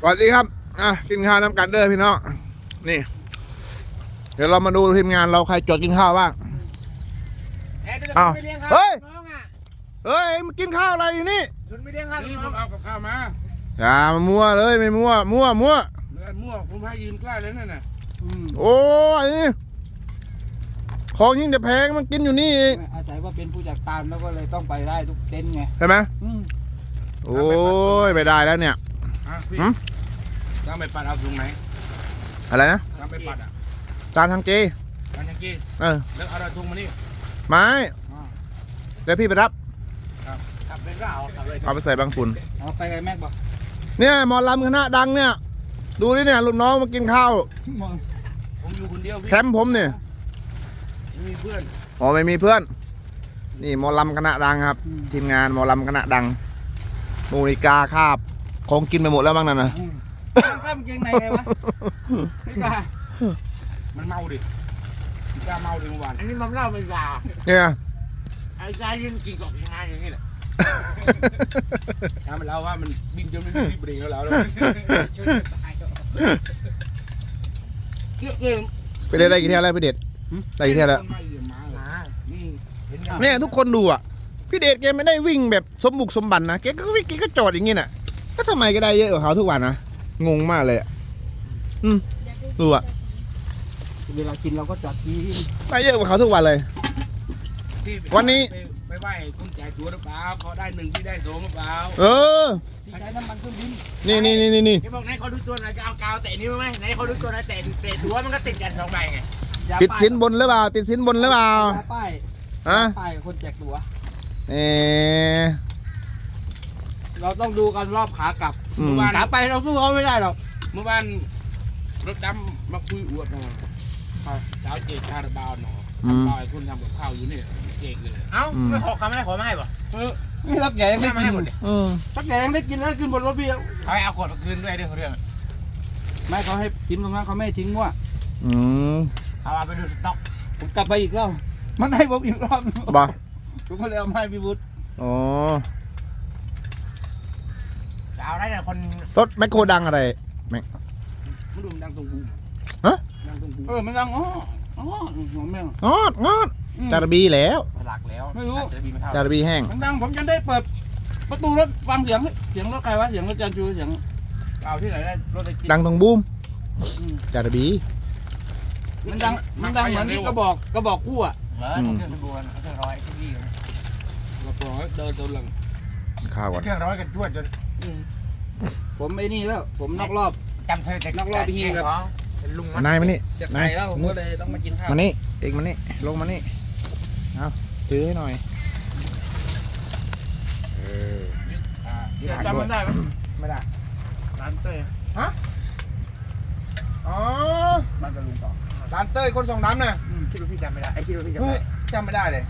สวัสดีครับอะกินข้าวน้ำกันเด้อพี่น้องนี่ เดี๋ยวเรามาดูทีมงานเราใครจดกินข้าวบ้างเอ๊ะเดี๋ยวจะอ้าวไปเลี้ยงข้าวเฮ้ย น้องอะเฮ้ยมากินข้าวอะไรอยู่นี่ชุนไม่เลี้ยงข้าวนี่ผน้อมงเอากับข้าวมาอย่ามามั่วเลยไม่มั่วมั่วมั่วเนื้อมั่วผมให้ยืมใกล้เลยนั่นน่ะโอ้ยนี่ของยิ่งจะแพงมันกินอยู่นี่เองอาศัยว่าเป็นผู้จัดการแล้วก็เลยต้องไปได้ทุกเต็นท์ไง ใช่ไหมอืมโอ้ยไม่ได้แล้วเนี่ย อะพี่หืมจ้างไปปัดเอาตรงไหนอะไรนะจ้างไปปัดอะจานทางเจกันยังกี้เออแล้วเอาเราทุงมานี่ไม้เดี๋ยวพี่ไปรับ ขับเป็นก็เอาขับเลยเอาไปใส่บางฝุ่นเอาไปไงแม็กบอกเนี่ยหมอลำคณะดังเนี่ย ดูดิเนี่ยลูกน้องมากินข้าวผมอยู่คนเดียวพี่แคมป์ผมเนี่ยไม่มีเพื่อนอ๋อไม่มีเพื่อน นี่หมอลำคณะดังครับ ทีมงานหมอลำคณะดังมูนิกาคาบ คงกินไปหมดแล้วบ้างนั่นนะข้ามเกงในไงวะไม่กล้ามันเมาดิพี่กล้าเมาดิเมื่อวานอันนี้มันเล่าเป็นยาเนี่ยไอ้ยายืนกินกบยังไงอย่างนี้แหละถ้ามันเล่าว่ามันบินจนไม่มีเบรกแล้วแล้วเยอะเกินไปเด็ดได้กี่เที่ยวแล้วพี่เด็ดได้กี่เที่ยวแล้วไม่เยอะมามานี่เห็นยังเนี่ยทุกคนดูอะพี่เดชแกไม่ได้วิ่งแบบสมบุกสมบันนะแกก็วิ่งแกก็จอดอย่างงี้น่ะ ก็ทำไมก็ได้เยอะกว่าเขาทุกวันนะงงมากเลยอะอืมดูอะเวลากินเราก็จอดกินได้เยอะกว่าเขาทุกวันเลย พี่วันนี้ ไปไปไหว้คนแจกตัวหรือเปล่าเขาได้หนึ่งที่ได้สองหรือเปล่าเออที่ใช้น้ำมันเครื่องบินนี่นี่นี่นี่นี่ไอ้บอกไหนเขาดูตัวไหนจะเอากาวแตะนิ้วไหมไหนเขาดูตัวไหนแตะแตะตัวมันก็ติดกันสองใบไงยาติดป้ายสินบนหรือเปล่าติดสินบนหรือเปล่ายาป้ายฮะป้ายกับคนแจกตั๋วเออ เราต้องดูกันรอบขากลับอืมขาไปเราสู้เขาไม่ได้หรอก เมื่อวานรถดำมาคุยอวดหน่อยสาวเจกคาราบาวหน่อยทำบ่าวไอ้คนทำกับข้าวอยู่นี่เจกเลยเอ้าไม่ขอเขาไม่ได้ขอมาให้ป่ะเออนี่รับแกยังไม่ได้มากิให้นหมดเลยเออ รับแกยังได้กินแล้วขึ้นบนรถพี่เขาให้เอาขวดมาคืนด้วยเรื่องของเรื่องไม่เขาให้ทิ้งตรงนั้นเขาไม่ให้ทิ้งว่าอืมเอาเอาไปดูสต็อกผมกลับไปอีกรอบมันให้ผมอีกรอบบ่ผมก็เลยเอามาให้พี่วุฒิอ๋อ จะเอาได้แต่คนรถแมคโครดังอะไรมันดูมันดังตรงบูมฮะ ดังตรงบูมเออมันดังอ๋ออ๋อหัวแม่งงอดงอดจารบีแล้ว สลักแล้วไม่รู้จะมีไม่เท่าจารบีแห้งมันดังผมยังได้เปิด ประตูรถฟังเสียงเฮ้ยเสียงรถใครวะเสียงรถจันจูเสียงเอาที่ไหนได้รถไอ้กิ๊กดังตรงบูมอืมจารบี มันดังมันดังเหมือนที่กระบอกกระบอกคู่อะเหรอเครื่องขบวนเครื่องร้อยเครื่องยี่กระป๋องเดินตัวหลังข้าวก่อนเครื่องร้อยกันจวดจน ผมไอ้นี่แล้ว ผมนอกรอบ จำเธอจากนักรอบพี่ครับเป็นลุงนายมานี่เสียนายไข่แล้วผมก็เลยต้องมากินข้าวมานี่เองมานี่ลงมานี่เอาถือให้หน่อยเออเสียจำมันได้ไหมไม่ได้ร้านเต้ยอ๋อมันจะลุงต่อร้านเต้ยคนส่งน้ำน่ะคิดว่าพี่จำไม่ได้ไอ้คิดว่าพี่จำเฮ้ไม่ยได้จำไม่ได้เลย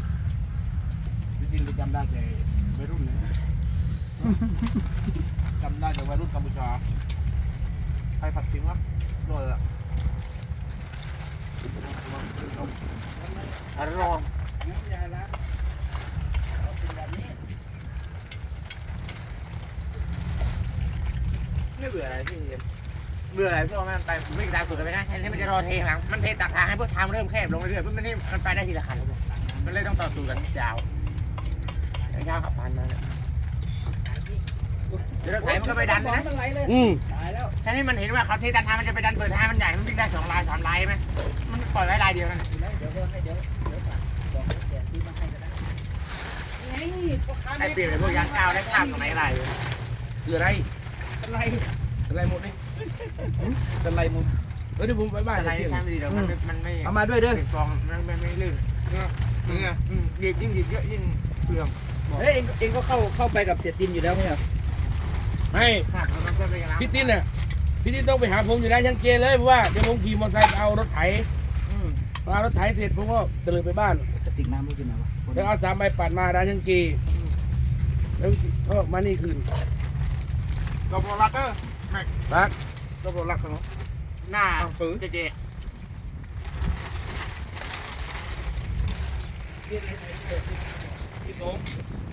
จริงๆก็จำได้แต่วัยรุ่นนะ จำได้แต่วัยรุ่นกัมพูชาใครผัดทิ้งครับโดนละอร่อยไม่เบื่ออะไรพี่เบื่ออะไรพวกมันไปไม่ตามสุดกันไปนะแทนที่มันจะรอเทหลังมันเทตักทางให้พวกทางมันเริ่มแคบลงเรื่อยๆเพื่อมันนี่มันไปได้ทีละคันมันเลยต้องต่อสู้กันยาวเช้าขับพันมาเนี่ย เดี๋ยวรถไถมันก็ไปดันนะมันไหลเลยอืมตายแล้วแทนที่มันเห็นว่าเขาเทตันทางมันจะไปดันเปิดทางมันใหญ่ มันวิ่งได้สองลายสามลายไหมมันปล่อยไว้ลายเดียวนั่นน่ะเดี๋ยวเดี๋ยวให้เดี๋ยวเดี๋ยวฝากบอกให้แกซื้อมาให้ก็ได้ไงพ่อค้าไอ้เปลี่ยนไปพวกยางก้าวได้ข้ามตรงไหนอะไรเลยคืออะไรอะไรอะไรหมดนี่เป็นไรมุมเออเดี๋ยวผมไปบ้านอะไรเที่ยงข้ามไม่ดีเดี๋ยวมันไม่มันไม่เอามาด้วยเด้อเป็นฟองมันไม่ไม่ลื่นเนี่ยอืมหยิบยิ่งหยิบเยอะยิ่งเปลืองเฮ้ยเองเองก็เข้าเข้าไปกับเสียตินอยู่แล้วไม่ใช่เหรอ ไม่หักมันก็ไปกันแล้วพี่ติ้นน่ะพี่ติ้นต้องไปหาผมอยู่นะยังเกเลยเพราะว่าเดี๋ยวผมขี่มอเตอร์ไซค์ไปเอารถไถอืมพอเอารถไถเสร็จผมก็เดินไปบ้านจะติ่งน้ำไม่กินนะวะแล้วเอาสามใบปัดมาร้านยังกีแล้วก็มานี่คืนก็พอรักเออรักก็บอกรักเขาหน้าเจเจพี่โต๊ะเออกินข้าวยังยังยังไงกินข้าวยังฮะยังบ่กินข้าวไหมจับถึงเลยมาตักข้าวกินมาจานหนึง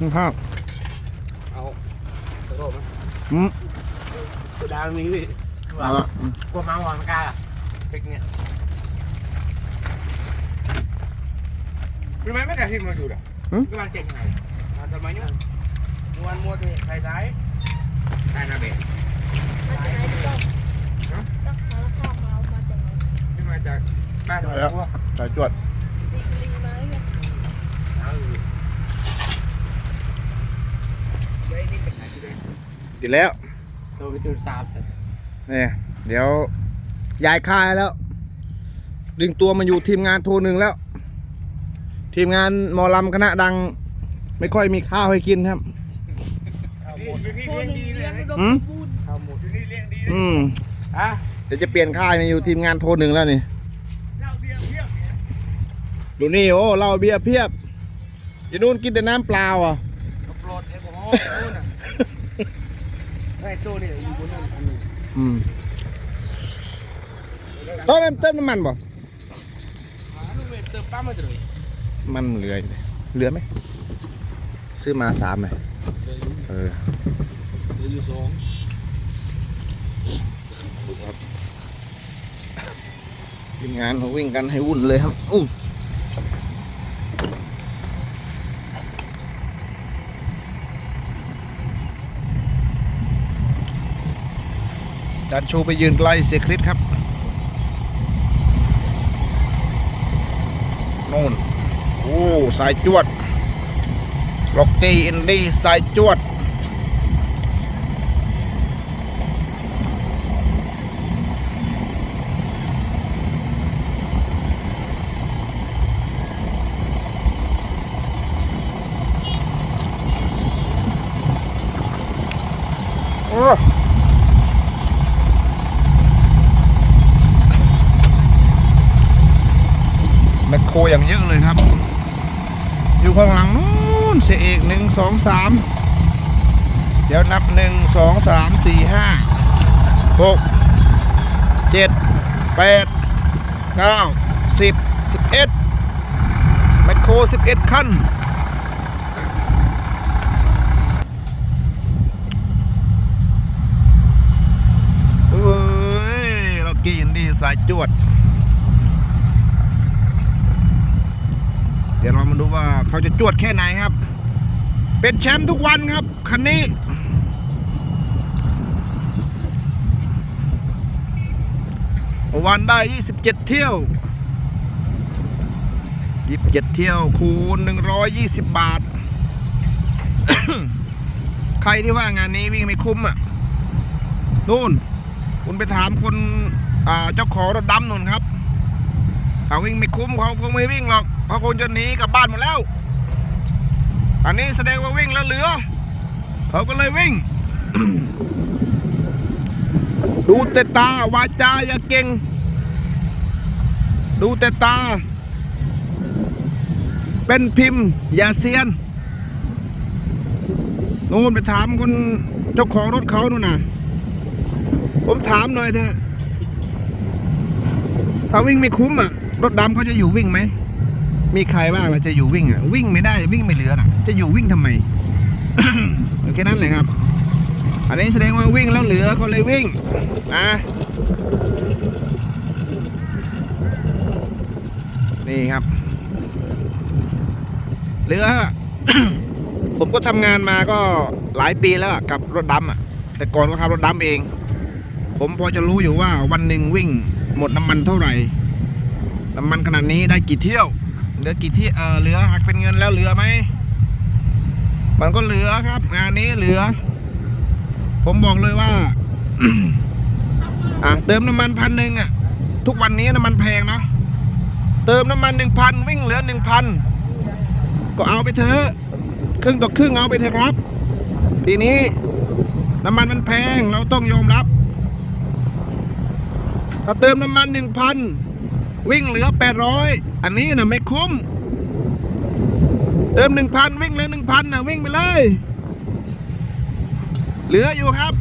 นึ่งข้าวเอาตะโกนมั้ยอืมตัวดาวนี้พี่เอาละอืมกลัวมาหวานกาอะเป็กเนี่ยเป็นไหมไม่กระทิงมาอยู่เด้อก็มันเจ๋งไงมาทำไมเนี่ยมวนมัวแต่ใส่ท้ายได้นะเบะมาจากไหนพี่ต้องต้องสารภาพมาเอามาจากไหนที่มาจากบ้านหนองบัวใส่จวดลิงลิงไม้ไงเอาอยู่ไอ้นี่เป็นไหนที่ไหนติดแล้วตัวไปจุดสามนี่เดี๋ยวย้ายค่ายแล้ว ดึงตัวมาอยู่ทีมงานโทรหนึ่งแล้ว ทีมงานหมอลำคณะดัง ไม่ค่อยมีข้าวให้กินครับอยู่นี่โคเลี้ยงหนึ่งดีเลเลี้ยยงอุดมหืมสมบูรณ์ข้าวหมดอยู่นี่เลี้ยงดีเลยอืมอะเดี๋ยวจะเปลี่ยนค่ายมาอยู่ทีมงานโทรหนึ่งแล้วนี่เหล้าเบียร์เพียบดูนี่โอ้เหล้าเบียร์เพียบอยู่นู่นกินแต่น้ำเปล่าอะ โปรดแอลกอฮอล์นู่นน่ะไอ้ตู้นี่อยู่บนนั้นอันนี้อืมต้องเติมน้ำมันบ่อ่าลูกเวทเติมปั๊มมาเลย มันเหลืออยู่เหลือไหมซื้อมาสามไหมเดี๋ยวอยู่เออเดี๋ยวอยู่สองทีมงานเขาวิ่งกันให้วุ่นเลยครับอู้จานชูไปยืนใกล้เสียคริสครับโน่น โอ้สายจวดล็อกกี้อินดี้สายจวด โอ้แมคโครอย่างเยอะเลยครับ อยู่ข้างหลังนู้นเสียเอกหนึ่งสองสามเดี๋ยวนับหนึ่งสองสามสี่ห้าหกเจ็ดแปดเก้าสิบสิบเอ็ดแมคโครสิบเอ็ดคันเอ้ยเรากินดีสายจวด เดูว่าเขาจะจวดแค่ไหนครับ เป็นแชมป์ทุกวันครับ คันนี้วันได้ 27 เที่ยว 27 เที่ยวคูณ 120 บาท ใครที่ว่างานนี้วิ่งไม่คุ้มอะนู่น คุณไปถามคนเจ้าของรถดำนู่นครับ ถ้าวิ่งไม่คุ้มเขาคงไม่วิ่งหรอก เขาคงจะหนีกลับบ้านหมดแล้ว อันนี้แสดงว่าวิ่งแล้วเหลือ เขาก็เลยวิ่ง ดูแต่ตาวาจาอย่าเก่ง ดูแต่ตา เป็นพิมพ์อย่าเซียนนู่นไปถามคนเจ้าของรถเขานู่นน่ะ ผมถามหน่อยเถอะถ้าวิ่งไม่คุ้มอะ รถดำเขาจะอยู่วิ่งไหม มีใครบ้างล่ะจะอยู่วิ่งอะวิ่งไม่ได้วิ่งไม่เหลือนะจะอยู่วิ่งทำไมโอเคนั้นเลยครับ อันนี้แสดงว่าวิ่งแล้วเหลือก็เลยวิ่งนะนี่ครับ เหลือ ผมก็ทำงานมาก็หลายปีแล้วกับรถดำอะ แต่ก่อนก็ขับรถดำเอง ผมพอจะรู้อยู่ว่าวันหนึ่งวิ่ง หมดน้ำมันเท่าไหร่น้ำมันขนาดนี้ได้กี่เที่ยว เหลือกี่ที่เออเหลือหักเป็นเงินแล้วเหลือไหมมันก็เหลือครับ งานนี้เหลือ ผมบอกเลยว่าอะเติมน้ำมันพันหนึ่งอะ ทุกวันนี้น้ำมันแพงเนะเติมน้ำมันหนึ่งพันวิ่งเหลือหนึ่งพันก็เอาไปเถอะครึ่งต่อครึ่งเอาไปเถอะครับทีนี้น้ำมันมันแพงเราต้องยอมรับ ถ้าเติมน้ำมันหนึ่งพัน วิ่งเหลือแปดร้อยอันนี้นะไม่คุ้ม เติมหนึ่งพันวิ่งเหลือหนึ่งพันนะวิ่งไปเลย เหลืออยู่ครับ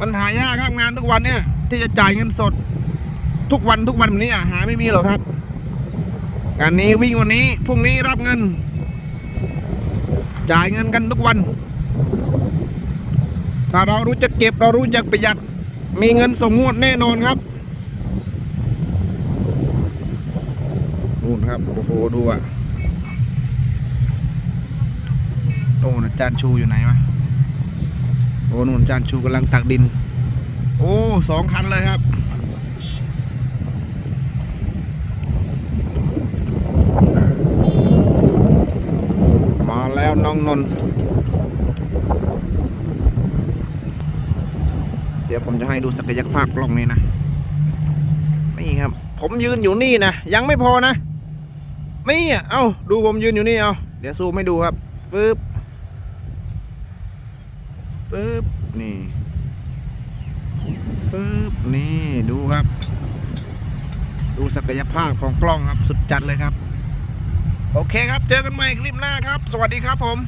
ปัญหายากครับงานทุกวันเนี่ย ที่จะจ่ายเงินสด ทุกวันทุกวันแบบนี้อะหาไม่มีหรอกครับงานนี้วิ่งวันนี้พรุ่งนี้รับเงิน จ่ายเงินกันทุกวัน ถ้าเรารู้จักเก็บเรารู้จักประหยัด มีเงินส่งงวดแน่นอนครับนู่นครับโอ้โหดูอะโอ้นะจานชูอยู่ไหนวะโอ้นู่นจานชูกำลังตักดิน โอ้สองคันเลยครับมาแล้วน้องนนท์เดี๋ยวผมจะ ให้ดูศักยภาพกล้องนี้นะ นี่ครับ ผมยืนอยู่นี่นะ ยังไม่พอนะ นี่อะเอ้าดูผมยืนอยู่นี่เอา เดี๋ยวซูมให้ดูครับปึ๊บปึ๊บนี่ปึ๊บนี่ดูครับ ดูศักยภาพของกล้องครับสุดจัดเลยครับ โอเคครับ เจอกันใหม่คลิปหน้าครับ สวัสดีครับผม